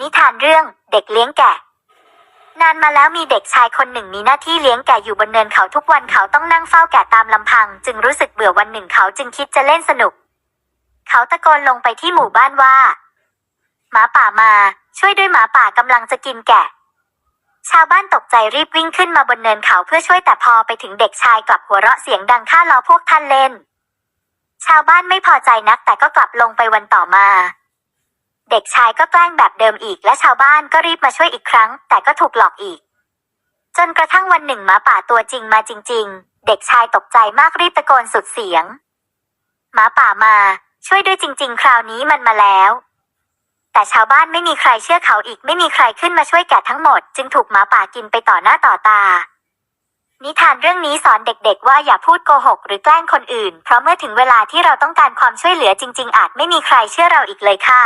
นิทานเรื่องเด็กเลี้ยงแกะ นานมาแล้วมีเด็กชายคนหนึ่งมีหน้าที่เลี้ยงแกะอยู่บนเนินเขาทุกวันเขาต้องนั่งเฝ้าแกะตามลำพัง จึงรู้สึกเบื่อวันหนึ่งเขาจึงคิดจะเล่นสนุก เขาตะโกนลงไปที่หมู่บ้านว่า หมาป่ามา ช่วยด้วยหมาป่ากำลังจะกินแกะ ชาวบ้านตกใจรีบวิ่งขึ้นมาบนเนินเขาเพื่อช่วยแต่พอไปถึงเด็กชายกลับหัวเราะเสียงดังฆ่าล้อพวกท่านเล่น ชาวบ้านไม่พอใจนักแต่ก็กลับลงไปวันต่อมา เด็กชายก็แกล้งแบบเดิมอีกและชาวบ้านก็รีบมาช่วยอีกครั้ง แต่ก็ถูกหลอกอีก จนกระทั่งวันหนึ่งหมาป่าตัวจริงมาจริง ๆ เด็กชายตกใจมากรีบตะโกนสุดเสียงหมาป่ามา ช่วยด้วยจริง ๆ คราวนี้มันมาแล้ว แต่ชาวบ้านไม่มีใครเชื่อเขาอีกไม่มีใครขึ้นมาช่วยแกะทั้งหมด จึงถูกหมาป่ากินไปต่อหน้าต่อตานิทานเรื่องนี้สอนเด็กๆ ว่าอย่าพูดโกหกหรือแกล้งคนอื่น เพราะเมื่อถึงเวลาที่เราต้องการความช่วยเหลือจริง ๆ อาจไม่มีใครเชื่อเราอีกเลยค่ะ